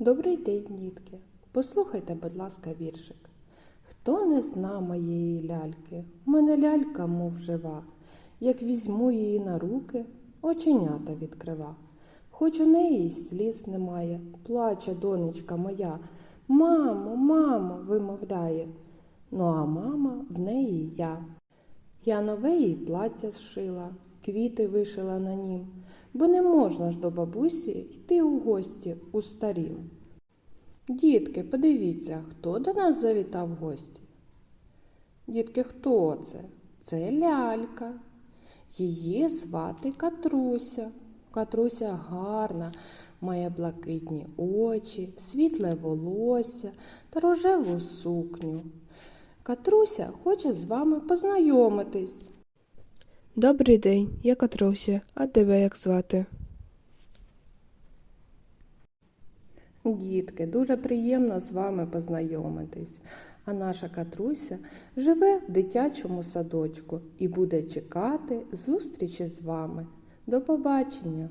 Добрий день, дітки. Послухайте, будь ласка, віршик. Хто не зна моєї ляльки, в мене лялька, мов жива, як візьму її на руки, оченята відкрива. Хоч у неї й сліз немає, плаче донечка моя. Мамо, мамо, вимовляє. Ну, а мама в неї я. Я нове їй плаття зшила, квіти вишила на нім, бо не можна ж до бабусі йти у гості у старім. Дітки, подивіться, хто до нас завітав гості? Дітки, хто це? Це лялька. Її звати Катруся. Катруся гарна, має блакитні очі, світле волосся та рожеву сукню. Катруся хоче з вами познайомитись. Добрий день, я Катруся, а тебе як звати? Дітки, дуже приємно з вами познайомитись. А наша Катруся живе в дитячому садочку і буде чекати зустрічі з вами. До побачення!